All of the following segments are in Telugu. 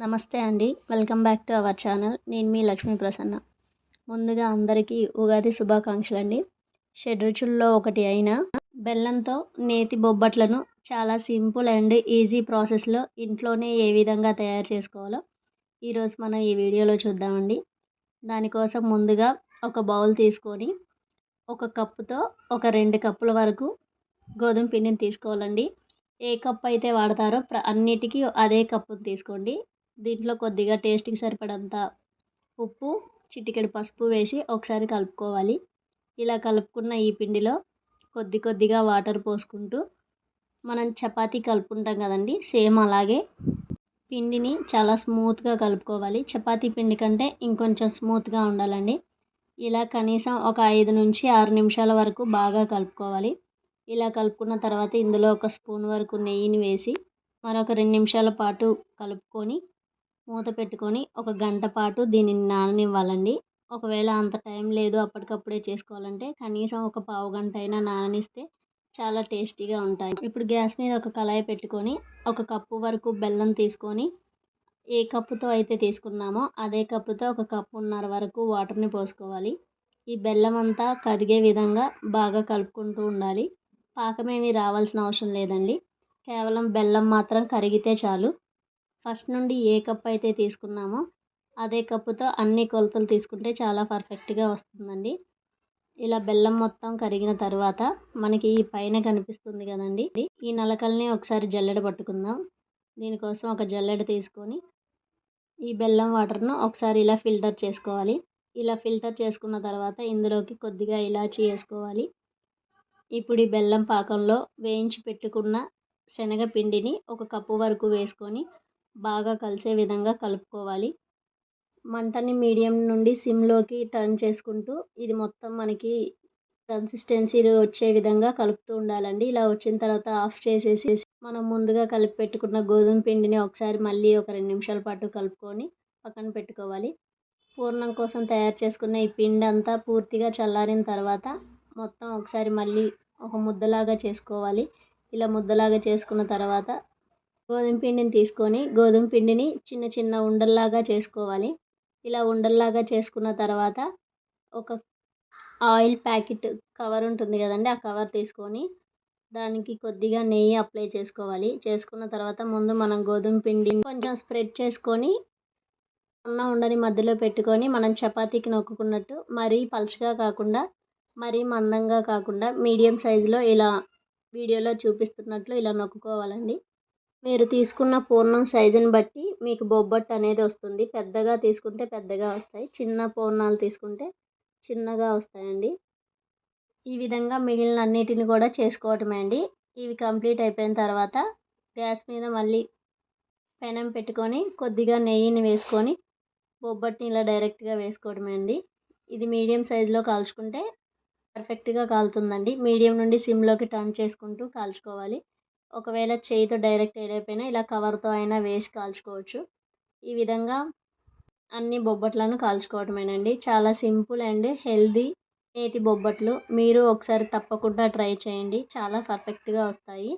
నమస్తే అండి. Welcome back to our channel. నేను మీ లక్ష్మీ ప్రసన్న. ముందుగా అందరికీ ఉగాది శుభాకాంక్షలు అండి షడ్రుచుల్లో ఒకటి అయిన బెల్లంతో నేతి బొబ్బట్లను చాలా సింపుల్ అండ్ ఈజీ ప్రాసెస్లో ఇంట్లోనే ఏ విధంగా తయారు చేసుకోవాలో ఈరోజు మనం ఈ వీడియోలో చూద్దామండి. దానికోసం ముందుగా ఒక బౌల్ తీసుకొని ఒక కప్పుతో ఒక రెండు కప్పుల వరకు గోధుమ పిండిని తీసుకోవాలండి. ఏ కప్ అయితే వాడతారో అన్నిటికీ అదే కప్పును తీసుకోండి. దీంట్లో కొద్దిగా టేస్ట్కి సరిపడంత ఉప్పు చిటికెడు పసుపు వేసి ఒకసారి కలుపుకోవాలి. ఇలా కలుపుకున్న ఈ పిండిలో కొద్ది కొద్దిగా వాటర్ పోసుకుంటూ మనం చపాతీ కలుపుకుంటాం కదండి సేమ్ అలాగే పిండిని చాలా స్మూత్గా కలుపుకోవాలి. చపాతీ పిండి కంటే ఇంకొంచెం స్మూత్గా ఉండాలండి. ఇలా కనీసం ఒక ఐదు నుంచి ఆరు నిమిషాల వరకు బాగా కలుపుకోవాలి. ఇలా కలుపుకున్న తర్వాత ఇందులో ఒక స్పూన్ వరకు నెయ్యిని వేసి మరొక రెండు నిమిషాల పాటు కలుపుకొని మూత పెట్టుకొని ఒక గంట పాటు దీనిని నాననివ్వాలండి. ఒకవేళ అంత టైం లేదు అప్పటికప్పుడే చేసుకోవాలంటే కనీసం ఒక పావు గంట అయినా నాననిస్తే చాలా టేస్టీగా ఉంటాయి. ఇప్పుడు గ్యాస్ మీద ఒక కళాయి పెట్టుకొని ఒక కప్పు వరకు బెల్లం తీసుకొని ఏ కప్పుతో అయితే తీసుకున్నామో అదే కప్పుతో ఒక కప్పున్నర వరకు వాటర్ని పోసుకోవాలి. ఈ బెల్లం అంతా కరిగే విధంగా బాగా కలుపుకుంటూ ఉండాలి. పాకమేమి రావాల్సిన అవసరం లేదండి. కేవలం బెల్లం మాత్రం కరిగితే చాలు. ఫస్ట్ నుండి ఏ కప్ అయితే తీసుకున్నామో అదే కప్పుతో అన్ని కొలతలు తీసుకుంటే చాలా పర్ఫెక్ట్గా వస్తుందండి. ఇలా బెల్లం మొత్తం కరిగిన తర్వాత మనకి ఈ పైన కనిపిస్తుంది కదండి. ఈ నలకల్ని ఒకసారి జల్లెడ పట్టుకుందాం. దీనికోసం ఒక జల్లెడ తీసుకొని ఈ బెల్లం వాటర్ను ఒకసారి ఇలా ఫిల్టర్ చేసుకోవాలి. ఇలా ఫిల్టర్ చేసుకున్న తర్వాత ఇందులోకి కొద్దిగా ఇలాచి వేసుకోవాలి. ఇప్పుడు ఈ బెల్లం పాకంలో వేయించి పెట్టుకున్న శనగపిండిని ఒక కప్పు వరకు వేసుకొని బాగా కలిసే విధంగా కలుపుకోవాలి. మంటని మీడియం నుండి సిమ్లోకి టర్న్ చేసుకుంటూ ఇది మొత్తం మనకి కన్సిస్టెన్సీ వచ్చే విధంగా కలుపుతూ ఉండాలండి. ఇలా వచ్చిన తర్వాత ఆఫ్ చేసేసి మనం ముందుగా కలిపి పెట్టుకున్న గోధుమ పిండిని ఒకసారి మళ్ళీ ఒక రెండు నిమిషాల పాటు కలుపుకొని పక్కన పెట్టుకోవాలి. పూర్ణం కోసం తయారు చేసుకున్న ఈ పిండి అంతా పూర్తిగా చల్లారిన తర్వాత మొత్తం ఒకసారి మళ్ళీ ఒక ముద్దలాగా చేసుకోవాలి. ఇలా ముద్దలాగా చేసుకున్న తర్వాత గోధుమ పిండిని తీసుకొని గోధుమ పిండిని చిన్న చిన్న ఉండల్లాగా చేసుకోవాలి. ఇలా ఉండల్లాగా చేసుకున్న తర్వాత ఒక ఆయిల్ ప్యాకెట్ కవర్ ఉంటుంది కదండి ఆ కవర్ తీసుకొని దానికి కొద్దిగా నెయ్యి అప్లై చేసుకోవాలి. చేసుకున్న తర్వాత ముందు మనం గోధుమ పిండిని కొంచెం స్ప్రెడ్ చేసుకొని ఉన్న ఉండని మధ్యలో పెట్టుకొని మనం చపాతీకి నొక్కుకున్నట్టు మరీ పలుచగా కాకుండా మరీ మందంగా కాకుండా మీడియం సైజులో ఇలా వీడియోలో చూపిస్తున్నట్లు ఇలా నొక్కుకోవాలండి. మీరు తీసుకున్న పూర్ణం సైజుని బట్టి మీకు బొబ్బట్టు అనేది వస్తుంది. పెద్దగా తీసుకుంటే పెద్దగా వస్తాయి. చిన్న పూర్ణాలు తీసుకుంటే చిన్నగా వస్తాయండి. ఈ విధంగా మిగిలిన అన్నిటిని కూడా చేసుకోవటమే అండి. ఇవి కంప్లీట్ అయిపోయిన తర్వాత గ్యాస్ మీద మళ్ళీ పెనం పెట్టుకొని కొద్దిగా నెయ్యిని వేసుకొని బొబ్బట్ని ఇలా డైరెక్ట్గా వేసుకోవడమే అండి. ఇది మీడియం సైజులో కాల్చుకుంటే పర్ఫెక్ట్గా కాలుతుందండి. మీడియం నుండి సిమ్లోకి టర్న్ చేసుకుంటూ కాల్చుకోవాలి. ఒకవేళ చేయితో డైరెక్ట్ వేయలేకపోయినా ఇలా కవర్తో అయినా వేసి కాల్చుకోవచ్చు. ఈ విధంగా అన్ని బొబ్బట్లను కాల్చుకోవటమేనండి. చాలా సింపుల్ అండ్ హెల్దీ నేతి బొబ్బట్లు. మీరు ఒకసారి తప్పకుండా ట్రై చేయండి. చాలా పర్ఫెక్ట్గా వస్తాయి.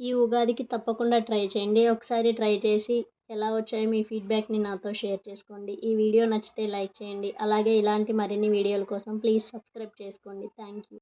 ఈ ఉగాదికి తప్పకుండా ట్రై చేయండి. ఒకసారి ట్రై చేసి ఎలా వచ్చాయో మీ ఫీడ్బ్యాక్ని నాతో షేర్ చేసుకోండి. ఈ వీడియో నచ్చితే లైక్ చేయండి. అలాగే ఇలాంటి మరిన్ని వీడియోల కోసం ప్లీజ్ సబ్స్క్రైబ్ చేసుకోండి. Thank you